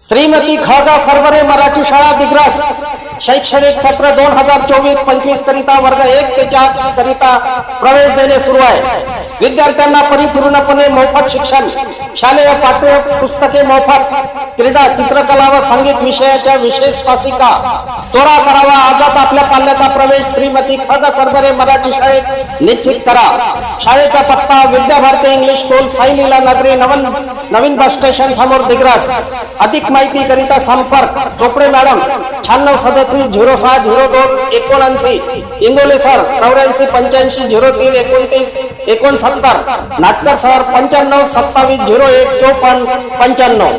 श्रीमती खळगा सरवरे मराठी शाळा दिग्रस. शैक्षणिक सत्र दोन हजार चोवीस पंचवीस करिता वर्ग एक ते चार करिता प्रवेश देणे सुरू आहे. विद्यार्थ्यांना परिपूर्णपणे मोफत शिक्षण शालेय पाठ्य पुस्तके मोफत क्रीडा चित्रकला व संगीत विषयाच्या विशेष तासिका तोरा करावा आजच आपल्या पाल्याचा प्रवेश श्रीमती खळगा सरवरे मराठी शाळेत निश्चित करा. शाळेचा पत्ता विद्याभारती इंग्लिश स्कूल साईलीला नगरी नवन नवीन बस स्टेशन समोर दिग्रस. अधिक माहिती करिता संपर्क. चोपडे मॅडम शहाण्णव सदतीस झिरो सहा झिरो दोन एकोणऐंशी. इंगोले सर चौऱ्याऐंशी पंच्याऐंशी झिरो तीन एकोणतीस एकोणसत्तर. नाटकर सर पंच्याण्णव सत्तावीस झिरो एक चोपन्न पंच्याण्णव.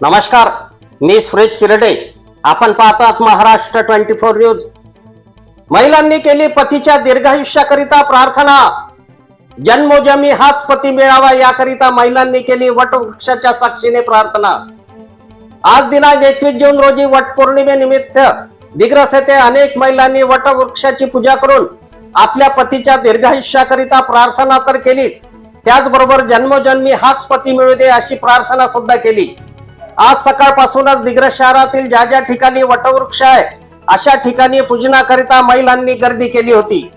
नमस्कार मी सुरेश चिरडे. आपण पाहतात महाराष्ट्र ट्वेंटी फोर न्यूज. महिलांनी केली पतीच्या दीर्घायुष्याकरिता प्रार्थना. जन्मोजमी हाच पती मिळावा याकरिता महिलांनी केली वटवृक्षाच्या साक्षीने प्रार्थना. आज दिनांक एकवीस जून रोजी वटपौर्णिमेनिमित्त दिग्रस येथे अनेक महिलांनी वटवृक्षाची पूजा करून आपल्या पतीच्या दीर्घायुष्याकरिता प्रार्थना तर केलीच. त्याचबरोबर जन्मोजन्मी हाच पती मिळू दे अशी प्रार्थना सुद्धा केली. आज सकाळपासूनच दिग्रस शहरातील ज्या ज्या ठिकाणी वटवृक्ष आहे अशा ठिकाणी पूजनाकरिता महिलांनी गर्दी केली होती.